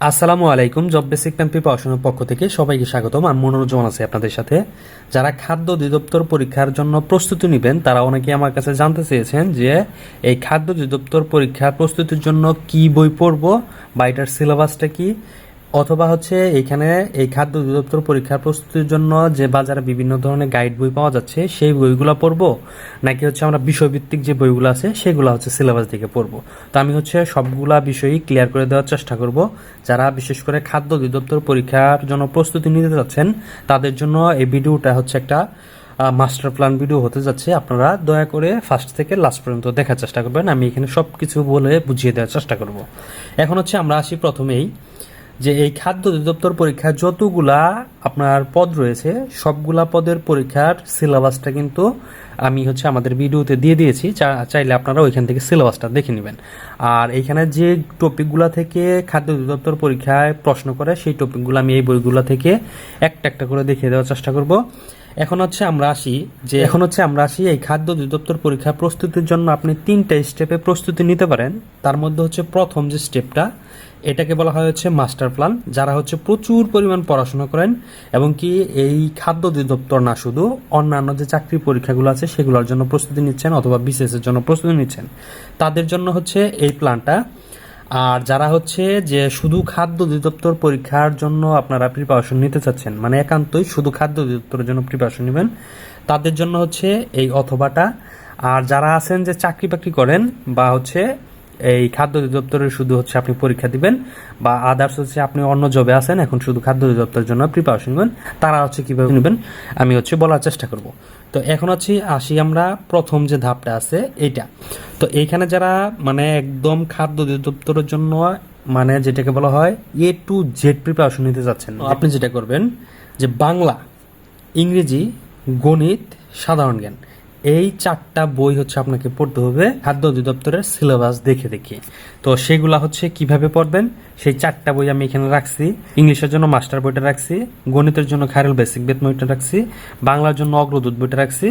আসসালামু আলাইকুম job basic pan পড়াশোনার পক্ষ থেকে সবাইকে স্বাগতম। আমি মনোরঞ্জন আছি আপনাদের সাথে। যারা খাদ্য অধিদপ্তর পরীক্ষার জন্য প্রস্তুতি নেবেন, তারা অনেকে আমার কাছে জানতে চেয়েছেন যে এই খাদ্য অধিদপ্তর পরীক্ষার প্রস্তুতির জন্য কি বই পড়ব বা এটার সিলেবাসটা কি। অথবা হচ্ছে এখানে এই খাদ্য অধিদপ্তর পরীক্ষার প্রস্তুতির জন্য যে বাজারে বিভিন্ন ধরনের গাইড বই পাওয়া যাচ্ছে, সেই বইগুলো পড়ব? নাকি হচ্ছে আমরা বিষয়ভিত্তিক যে বইগুলো আছে, সেগুলো হচ্ছে সিলেবাস দিকে পড়ব? তো আমি হচ্ছে সবগুলা বিষয়ই ক্লিয়ার করে দেওয়ার চেষ্টা করব। যারা বিশেষ করে খাদ্য অধিদপ্তর পরীক্ষার জন্য প্রস্তুতি নিতে যাচ্ছেন, তাদের জন্য এই ভিডিওটা হচ্ছে একটা মাস্টার প্ল্যান ভিডিও হতে যাচ্ছে। আপনারা দয়া করে ফার্স্ট থেকে লাস্ট পর্যন্ত দেখার চেষ্টা করবেন। আমি এখানে সব কিছু বলে বুঝিয়ে দেওয়ার চেষ্টা করব। এখন হচ্ছে আমরা আসি প্রথমেই। যে এই খাদ্য অধিদপ্তর পরীক্ষার যতগুলা আপনার পদ রয়েছে, সবগুলা পদের পরীক্ষার সিলেবাসটা কিন্তু আমি হচ্ছে আমাদের ভিডিওতে দিয়ে দিয়েছি। চাইলে আপনারা ওইখান থেকে সিলেবাসটা দেখে নেবেন। আর এইখানে যে টপিকগুলা থেকে খাদ্য অধিদপ্তর পরীক্ষায় প্রশ্ন করে, সেই টপিকগুলো আমি এই বইগুলো থেকে একটা একটা করে দেখিয়ে দেওয়ার চেষ্টা করব। এখন হচ্ছে আমরা আসি যে, এখন হচ্ছে আমরা আসি এই খাদ্য অধিদপ্তর পরীক্ষা প্রস্তুতির জন্য আপনি তিনটা স্টেপে প্রস্তুতি নিতে পারেন। তার মধ্যে হচ্ছে প্রথম যে স্টেপটা এটাকে বলা হয় হচ্ছে মাস্টার প্ল্যান, যারা হচ্ছে প্রচুর পরিমাণ পড়াশোনা করেন এবং কি এই খাদ্য অধিদপ্তর না শুধু, অন্যান্য যে চাকরি পরীক্ষাগুলো আছে সেগুলোর জন্য প্রস্তুতি নিচ্ছেন অথবা এর জন্য প্রস্তুতি নিচ্ছেন। তাদের জন্য হচ্ছে এই প্ল্যানটা। আর যারা হচ্ছে যে শুধু খাদ্য অধিদপ্তর পরীক্ষার জন্য আপনারা প্রিপারেশন নিতে চাচ্ছেন মানে একান্তই শুধু খাদ্য অধিদপ্তরের জন্য প্রিপারেশন নেবেন, তাদের জন্য হচ্ছে এই অথবাটা। আর যারা আছেন যে চাকরি বাকরি করেন বা হচ্ছে এই খাদ্য অধিদপ্তরের শুধু হচ্ছে আপনি পরীক্ষা দিবেন বা আদার্স হচ্ছে আপনি অন্য জবে আছেন, এখন শুধু খাদ্য অধিদপ্তরের জন্য প্রিপারেশন নেবেন। তারা হচ্ছে কীভাবে নেবেন, আমি হচ্ছে বলার চেষ্টা করব। তো এখন হচ্ছে আসি আমরা প্রথম যে ধাপটা আছে, এইটা। তো এইখানে যারা মানে একদম খাদ্য অধিদপ্তরের জন্য মানে যেটাকে বলা হয় এ টু জেড প্রিপারেশন নিতে যাচ্ছেন। আপনি যেটা করবেন যে বাংলা, ইংরেজি, গণিত, সাধারণ জ্ঞান। এই চারটা বই হচ্ছে আপনাকে পড়তে হবে খাদ্য অধিদপ্তরের সিলেবাস দেখে দেখে। তো সেগুলা হচ্ছে কীভাবে পড়বেন? সেই চারটা বই আমি এখানে রাখছি। ইংলিশের জন্য মাস্টার বইটা রাখছি, গণিতের জন্য খায়রুল বেসিক বেতন বইটা রাখছি, বাংলার জন্য অগ্রদূত বইটা রাখছি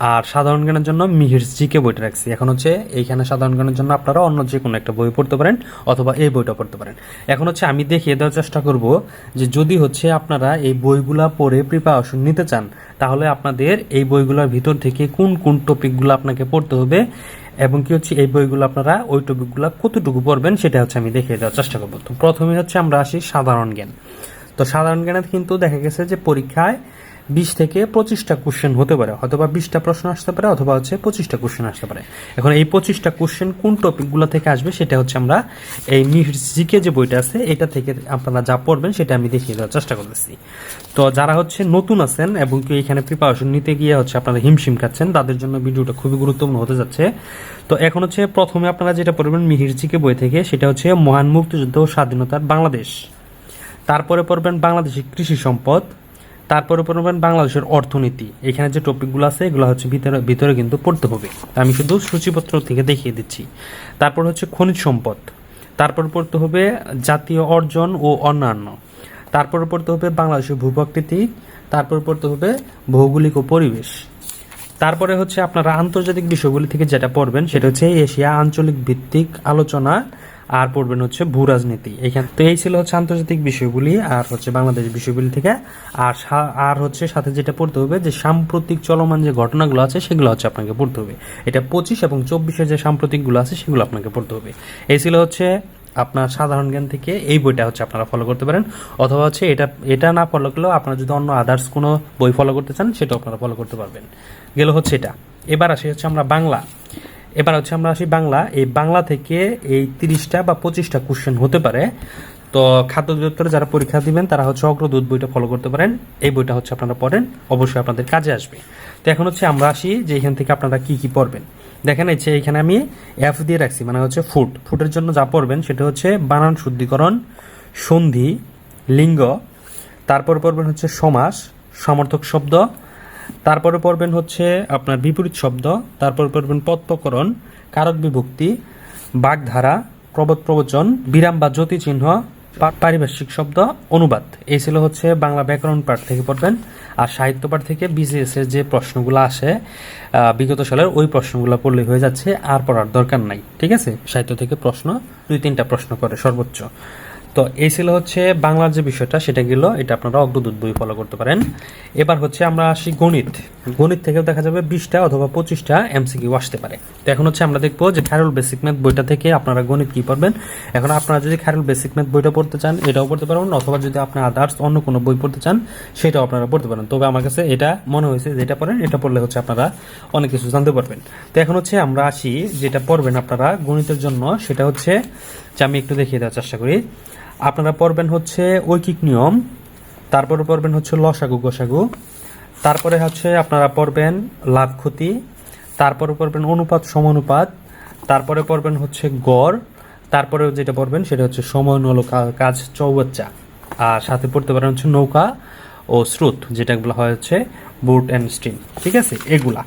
আর সাধারণ জ্ঞানের জন্য মিহির জিকে বইটা রাখছি। এখন হচ্ছে এইখানে সাধারণ জ্ঞানের জন্য আপনারা অন্য যে কোনো একটা বই পড়তে পারেন অথবা এই বইটা পড়তে পারেন। এখন হচ্ছে আমি দেখিয়ে দেওয়ার চেষ্টা করব যে যদি হচ্ছে আপনারা এই বইগুলা পড়ে প্রিপারেশন নিতে চান, তাহলে আপনাদের এই বইগুলোর ভিতর থেকে কোন কোন টপিকগুলো আপনাকে পড়তে হবে এবং কি হচ্ছে এই বইগুলো আপনারা ওই টপিকগুলো কতটুকু পড়বেন সেটা হচ্ছে আমি দেখিয়ে দেওয়ার চেষ্টা করব। তো প্রথমে হচ্ছে আমরা আসি সাধারণ জ্ঞান। তো সাধারণ জ্ঞানে কিন্তু দেখা গেছে যে পরীক্ষায় বিশ থেকে পঁচিশটা কোশ্চেন হতে পারে, অথবা বিশটা প্রশ্ন আসতে পারে, অথবা হচ্ছে পঁচিশটা কোশ্চেন আসতে পারে। এখন এই পঁচিশটা কোশ্চেন কোন টপিকগুলো থেকে আসবে সেটা হচ্ছে আমরা এই জিকে যে বইটা আছে, এটা থেকে আপনারা যা পড়বেন সেটা আমি দেখিয়ে দেওয়ার চেষ্টা করতেছি। তো যারা হচ্ছে নতুন আছেন এবং কি এখানে প্রিপারেশন নিতে গিয়ে হচ্ছে আপনারা হিমশিম খাচ্ছেন, তাদের জন্য ভিডিওটা খুবই গুরুত্বপূর্ণ হতে যাচ্ছে। তো এখন হচ্ছে প্রথমে আপনারা যেটা পড়বেন মিহির জিকে বই থেকে, সেটা হচ্ছে মহান মুক্তিযুদ্ধ ও স্বাধীনতার বাংলাদেশ। তারপরে পড়বেন বাংলাদেশের কৃষি সম্পদ। তারপরে পড়বেন বাংলাদেশের অর্থনীতি। এখানে যে টপিকগুলো আছে, এগুলো হচ্ছে ভিতরে ভিতরে কিন্তু পড়তে হবে। আমি শুধু সূচিপত্র থেকে দেখিয়ে দিচ্ছি। তারপর হচ্ছে খনিজ সম্পদ। তারপর পড়তে হবে জাতীয় অর্জন ও অন্যান্য। তারপর পড়তে হবে বাংলাদেশের ভূপ্রকৃতি। তারপর পড়তে হবে ভৌগোলিক ও পরিবেশ। তারপরে হচ্ছে আপনারা আন্তর্জাতিক বিষয়গুলি থেকে যেটা পড়বেন, সেটা হচ্ছে এশিয়া আঞ্চলিক ভিত্তিক আলোচনা আর পড়বেন হচ্ছে ভূ রাজনীতি এখানে তো এই ছিল হচ্ছে আন্তর্জাতিক বিষয়গুলি, আর হচ্ছে বাংলাদেশ বিষয়গুলি থেকে। আর আর হচ্ছে সাথে যেটা পড়তে হবে, যে সাম্প্রতিক চলমান যে ঘটনাগুলো আছে, সেগুলো হচ্ছে আপনাকে পড়তে হবে। এটা পঁচিশ এবং চব্বিশের যে সাম্প্রতিকগুলো আছে, সেগুলো আপনাকে পড়তে হবে। এই ছিল হচ্ছে আপনার সাধারণ জ্ঞান থেকে এই বইটা হচ্ছে আপনারা ফলো করতে পারেন। অথবা হচ্ছে এটা এটা না ফলো করলেও আপনারা যদি অন্য আদার্স কোনো বই ফলো করতে চান, সেটাও আপনারা ফলো করতে পারবেন। গেল হচ্ছে এটা। এবার আসি হচ্ছে আমরা বাংলা। এবার হচ্ছে আমরা আসি বাংলা। এই বাংলা থেকে এই তিরিশটা বা পঁচিশটা কোশ্চেন হতে পারে। তো খাদ্য অধিদপ্তরে যারা পরীক্ষা দিবেন, তারা হচ্ছে অগ্রদূত বইটা ফলো করতে পারেন। এই বইটা হচ্ছে আপনারা পড়েন, অবশ্যই আপনাদের কাজে আসবে। তো এখন হচ্ছে আমরা আসি যে এখান থেকে আপনারা কি কি পড়বেন। দেখেন এই যে এখানে আমি এফ দিয়ে রাখছি মানে হচ্ছে ফুড ফুডের জন্য যা পড়বেন সেটা হচ্ছে বানান শুদ্ধিকরণ, সন্ধি, লিঙ্গ। তারপর পড়বেন হচ্ছে সমাস, সমর্থক শব্দ তারপরে পড়বেন হচ্ছে আপনার বিপরীত শব্দ, তারপর পড়বেন পত্তকরণ কারক বিভক্তি, বাগধারা প্রবত প্রবচন, বিরাম বা চিহ্ন পারিভাষিক শব্দ, অনুবাদ। এই ছিল হচ্ছে বাংলা ব্যাকরণ পাঠ থেকে পড়বেন। আর সাহিত্য পাঠ থেকে বিসিএস এর যে প্রশ্নগুলো আসে বিগত সালের ওই প্রশ্নগুলো পড়লে হয়ে যাচ্ছে, আর পড়ার দরকার নাই। ঠিক আছে? সাহিত্য থেকে প্রশ্ন, দুই তিনটা প্রশ্ন করে সর্বোচ্চ। তো এই ছিল হচ্ছে বাংলার যে বিষয়টা, সেটা গেল। এটা আপনারা অগ্রদূত বই ফলো করতে পারেন। এবার হচ্ছে আমরা আসি গণিত। গণিত থেকেও দেখা যাবে বিশটা অথবা পঁচিশটা এমসিকিউ আসতে পারে। তো এখন হচ্ছে আমরা দেখব যে খ্যারুল বেসিক ম্যাথ বইটা থেকে আপনারা গণিত কি পড়বেন। এখন আপনারা যদি খ্যারুল বেসিক ম্যাথ বইটা পড়তে চান, এটাও পড়তে পারবেন অথবা যদি আপনি আদার্স অন্য কোনো বই পড়তে চান, সেটাও আপনারা পড়তে পারেন। তবে আমার কাছে এটা মনে হয়েছে যে এটা পড়েন, এটা পড়লে হচ্ছে আপনারা অনেক কিছু জানতে পারবেন। তো এখন হচ্ছে আমরা আসি যেটা পড়বেন আপনারা গণিতের জন্য, সেটা হচ্ছে যে আমি একটু দেখিয়ে দেওয়ার চেষ্টা করি। আপনারা পড়বেন হচ্ছে ঐকিক নিয়ম, তারপরে পড়বেন হচ্ছে লসাগু গোসাগু, তারপরে হচ্ছে আপনারা পড়বেন লাভ ক্ষতি, তারপরে পড়বেন অনুপাত সমানুপাত, তারপরে পড়বেন হচ্ছে গড় তারপরে যেটা পড়বেন সেটা হচ্ছে সময় নল কাজ চৌবাচ্চা, আর সাথে পড়তে পারেন হচ্ছে নৌকা ও স্রোত, যেটা বলা হয় হচ্ছে বুট অ্যান্ড স্ট্রিম ঠিক আছে? এগুলা।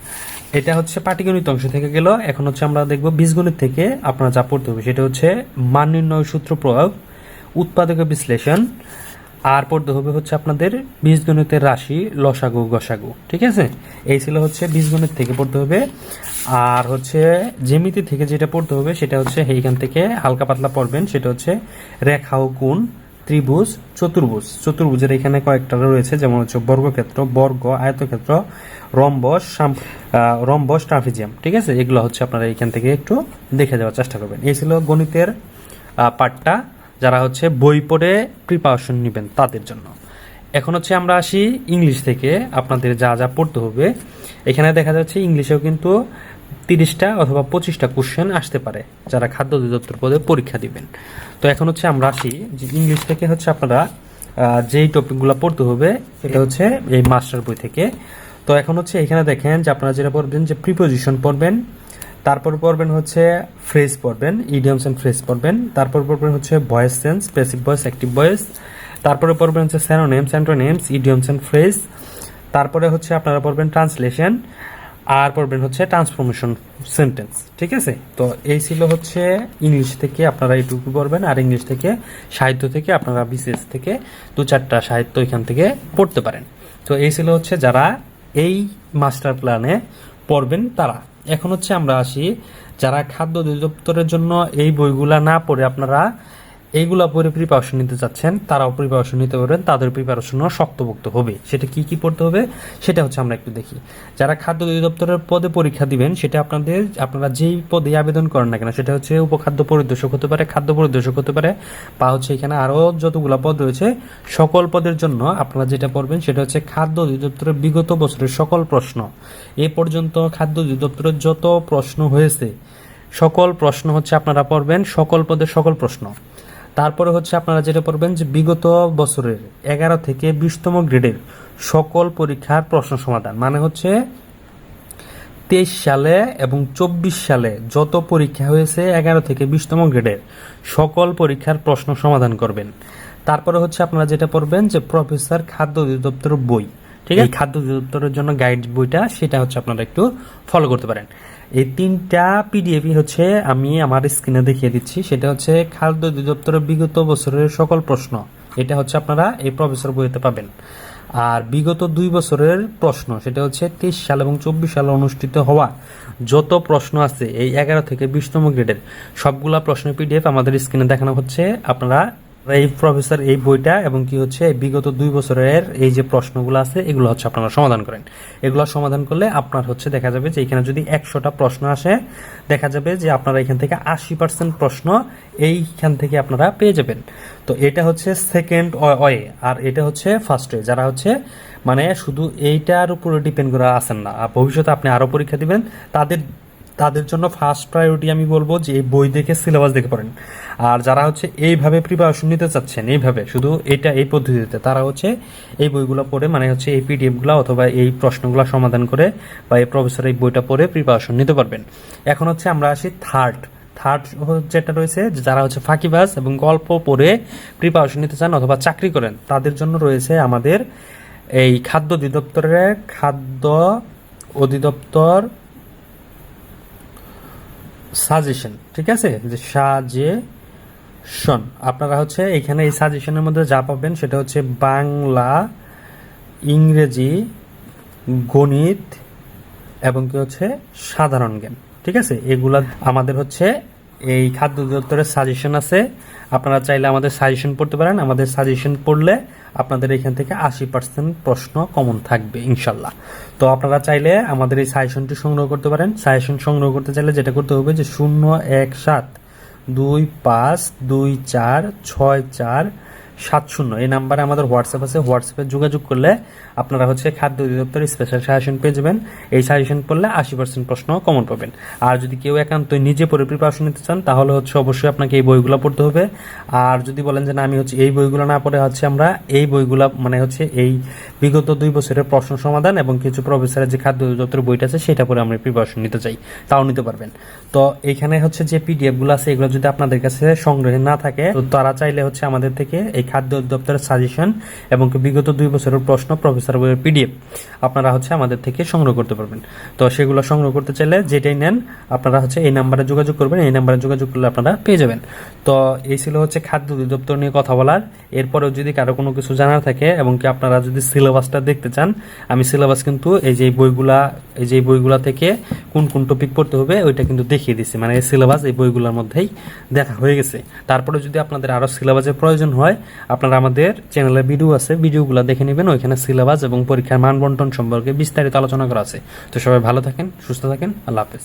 এটা হচ্ছে পাটিগণিত অংশ থেকে গেল, এখন হচ্ছে আমরা দেখব বীজগণিত থেকে আপনারা যা পড়তে হবে, সেটা হচ্ছে মান নির্ণয় সূত্র প্রয়োগ উৎপাদক বিশ্লেষণ। আর পড়তে হবে হচ্ছে আপনাদের বীজগণিতের রাশি লসাগু গসাগু ঠিক আছে? এই ছিল হচ্ছে বীজগণিত থেকে পড়তে হবে। আর হচ্ছে জেমিতি থেকে যেটা পড়তে হবে সেটা হচ্ছে এইখান থেকে হালকা পাতলা পড়বেন সেটা হচ্ছে রেখা ও গুণ ত্রিভুজ চতুর্ভুজ। চতুর্ভুজের এখানে কয়েকটা রয়েছে যেমন হচ্ছে বর্গক্ষেত্র বর্গ আয়তক্ষেত্র রম্বস রম্বস ট্রাফিজিয়াম ঠিক আছে? এগুলো হচ্ছে আপনারা এখান থেকে একটু দেখে যাওয়ার চেষ্টা করবেন। এই ছিল গণিতের আহ, পার্টটা যারা হচ্ছে বই পড়ে প্রিপারেশন নেবেন তাদের জন্য। এখন হচ্ছে আমরা আসি ইংলিশ থেকে, আপনাদের যা যা পড়তে হবে। এখানে দেখা যাচ্ছে ইংলিশেও কিন্তু তিরিশটা অথবা পঁচিশটা কোশ্চেন আসতে পারে, যারা খাদ্য অধিদপ্তর পদে পরীক্ষা দিবেন। তো এখন হচ্ছে আমরা আসি যে ইংলিশ থেকে হচ্ছে আপনারা যেই টপিকগুলো পড়তে হবে, এটা হচ্ছে এই মাস্টার বই থেকে। তো এখন হচ্ছে এখানে দেখেন যে আপনারা যেটা পড়বেন যে প্রিপোজিশন পড়বেন তারপর পড়বেন হচ্ছে ফ্রেজ পড়বেন ইডিয়মস এন্ড ফ্রেজ পড়বেন, তারপর পড়বেন হচ্ছে voice sense passive voice active voice তারপরে পড়বেন হচ্ছে synonyms antonyms idioms and phrase তারপরে হচ্ছে আপনারা পড়বেন ট্রান্সলেশন আর পড়বেন হচ্ছে ট্রান্সফরমেশন সেন্টেন্স ঠিক আছে? তো এই ছিল হচ্ছে ইংলিশ থেকে আপনারা এইটুকু পড়বেন, আর ইংলিশ থেকে সাহিত্য থেকে আপনারা বিসিএস থেকে দু চারটা সাহিত্য এখান থেকে পড়তে পারেন। তো এই ছিল হচ্ছে যারা এই মাস্টার প্ল্যানে পড়বেন তারা। এখন হচ্ছে আমরা আসি যারা খাদ্য অধিদপ্তরের জন্য এই বইগুলা না পড়ে আপনারা এইগুলা পড়ে প্রিপারেশন নিতে চাচ্ছেন, তারাও প্রিপারেশন নিতে পারবেন, তাদের প্রিপারেশনও শক্তভুক্ত হবে। সেটা কি কি পড়তে হবে, সেটা হচ্ছে আমরা একটু দেখি। যারা খাদ্য অধিদপ্তরের পদে পরীক্ষা দিবেন, সেটা আপনাদের, আপনারা যেই পদে আবেদন করেন না কেন, সেটা হচ্ছে উপখাদ্য পরিদর্শক হতে পারে, খাদ্য পরিদর্শক হতে পারে, বা হচ্ছে এখানে আরও যতগুলো পদ রয়েছে, সকল পদের জন্য আপনারা যেটা পড়বেন, সেটা হচ্ছে খাদ্য অধিদপ্তরের বিগত বছরের সকল প্রশ্ন। এ পর্যন্ত খাদ্য অধিদপ্তরের যত প্রশ্ন হয়েছে, সকল প্রশ্ন হচ্ছে আপনারা পড়বেন, সকল পদের সকল প্রশ্ন। তারপরে হচ্ছে আপনারা যেটা পড়বেন যে বিগত বছরের এগারো থেকে বিশতম গ্রেডের সকল পরীক্ষার প্রশ্ন সমাধান। মানে হচ্ছে তেইশ সালে এবং চব্বিশ সালে যত পরীক্ষা হয়েছে এগারো থেকে বিশতম গ্রেডের সকল পরীক্ষার প্রশ্ন সমাধান করবেন। তারপরে হচ্ছে আপনারা যেটা পড়বেন যে প্রফেসর খাদ্য অধিদপ্তর বই। ঠিক আছে? খাদ্য অধিদপ্তরের জন্য গাইড বইটা সেটা হচ্ছে আপনারা একটু ফলো করতে পারেন। এই তিনটা পিডিএফই হচ্ছে আমি আমার স্ক্রিনে দেখিয়ে দিচ্ছি। সেটা হচ্ছে খাদ্য অধিদপ্তরের বিগত বছরের সকল প্রশ্ন। এটা হচ্ছে আপনারা এই প্রফেসর বইতে পাবেন। আর বিগত দুই বছরের প্রশ্ন, সেটা হচ্ছে তেইশ সাল এবং চব্বিশ সালে অনুষ্ঠিত হওয়া যত প্রশ্ন আছে, এই এগারো থেকে বিশতম গ্রেডের সবগুলা প্রশ্নের পিডিএফ আমাদের স্ক্রিনে দেখানো হচ্ছে। আপনারা এই প্রফেসর এই বইটা এবং কি হচ্ছে, বিগত দুই বছরের এই যে প্রশ্নগুলো আছে, এগুলো হচ্ছে আপনারা সমাধান করেন। এগুলো সমাধান করলে আপনার হচ্ছে দেখা যাবে যে এখানে যদি একশোটা প্রশ্ন আসে, দেখা যাবে যে আপনারা এখান থেকে আশি পার্সেন্ট প্রশ্ন এইখান থেকে আপনারা পেয়ে যাবেন। তো এটা হচ্ছে সেকেন্ড ওয়ে, আর এটা হচ্ছে ফার্স্ট ওয়ে। যারা হচ্ছে মানে শুধু এইটার উপরে ডিপেন্ড করে আসেন না, আর ভবিষ্যতে আপনি আরও পরীক্ষা দিবেন, তাদের তাদের জন্য ফার্স্ট প্রায়োরিটি আমি বলব যে বই দেখে সিলেবাস দেখে পড়েন। আর যারা হচ্ছে এইভাবে প্রিপারেশন নিতে চাচ্ছেন, এইভাবে, শুধু এটা এই পদ্ধতিতে, তারা হচ্ছে এই বইগুলো পড়ে মানে হচ্ছে এই পিডিএফগুলো অথবা এই প্রশ্নগুলো সমাধান করে বা এই প্রফেসর এই বইটা পড়ে প্রিপারেশন নিতে পারবেন। এখন হচ্ছে আমরা আসি থার্ড থার্ড যেটা রয়েছে, যারা হচ্ছে ফাঁকিবাজ এবং গল্প পড়ে প্রিপারেশন নিতে চান অথবা চাকরি করেন, তাদের জন্য রয়েছে আমাদের এই খাদ্য অধিদপ্তরের খাদ্য অধিদপ্তর সাজেশন ঠিক আছে? যে সাজেশন আপনারা হচ্ছে এখানে এই সাজেশনের মধ্যে যা পাবেন সেটা হচ্ছে বাংলা, ইংরেজি, গণিত এবং কি হচ্ছে সাধারণ জ্ঞান, ঠিক আছে? এগুলা আমাদের হচ্ছে এই খাদ্য অধিদপ্তরের সাজেশন আছে। আপনারা চাইলে আমাদের সাজেশন পড়তে পারেন। আমাদের সাজেশন পড়লে আপনাদের এখান থেকে আশি পার্সেন্ট প্রশ্ন কমন থাকবে, ইনশাল্লাহ। তো আপনারা চাইলে আমাদের এই সাজেশনটি সংগ্রহ করতে পারেন। সাজেশন সংগ্রহ করতে চাইলে যেটা করতে হবে যে শূন্য এক সাত দুই পাঁচ দুই চার ছয় চার সাত শূন্য। এই নাম্বারে আমাদের হোয়াটসঅ্যাপ আছে। হোয়াটসঅ্যাপে যোগাযোগ করলে আপনারা হচ্ছে খাদ্য অধিদপ্তর স্পেশাল সাজেশন পেয়ে যাবেন। এই সাজেশন পড়লে আশি পার্সেন্ট প্রশ্ন কমন পাবেন। আর যদি কেউ একান্ত নিজে পড়ে প্রিপারেশন নিতে চান, তাহলে হচ্ছে অবশ্যই আপনাকে এই বইগুলো পড়তে হবে। আর যদি বলেন যে না, আমি হচ্ছে এই বইগুলো না পড়ে হচ্ছে আমরা, এই বইগুলো মানে হচ্ছে এই বিগত দুই বছরের প্রশ্ন সমাধান এবং কিছু প্রফেসরের যে খাদ্য অধিদপ্তর বইটা আছে, সেটা পরে আমরা প্রিপারেশন নিতে চাই। তাও নিতে পারবেন। তো এখানে হচ্ছে যে পিডিএফগুলো আছে, এগুলো যদি আপনাদের কাছে সংগ্রহে না থাকে, তো তারা চাইলে হচ্ছে আমাদের থেকে এই খাদ্য অধিদপ্তরের সাজেশন এবং বিগত দুই বছরের প্রশ্ন প্রফেসর বইয়ের পিডিএফ আপনারা হচ্ছে আমাদের থেকে সংগ্রহ করতে পারবেন। তো সেগুলো সংগ্রহ করতে চাইলে যেটাই নেন, আপনারা হচ্ছে এই নাম্বারে যোগাযোগ করবেন, এই নাম্বারে যোগাযোগ করলে আপনারা পেয়ে যাবেন। তো এই ছিল হচ্ছে খাদ্য অধিদপ্তর নিয়ে কথা বলার। এরপরেও যদি কারও কোনো কিছু জানার থাকে এবং কি আপনারা যদি সিলেবাসটা দেখতে চান, আমি সিলেবাস কিন্তু এই যে বইগুলা, এই যে বইগুলা থেকে কোন কোন টপিক পড়তে হবে, ওইটা কিন্তু দেখিয়ে দিচ্ছি মানে এই সিলেবাস এই বইগুলোর মধ্যেই দেখা হয়ে গেছে। তারপরে যদি আপনাদের আরও সিলেবাসের প্রয়োজন হয়, আপনারা আমাদের চ্যানেলে ভিডিও আছে ভিডিওগুলো দেখে নেবেন, ওইখানে সিলেবাস এবং পরীক্ষার মান বন্টন সম্পর্কে বিস্তারিত আলোচনা করা আছে। তো সবাই ভালো থাকেন, সুস্থ থাকেন, আল্লাহ হাফেজ।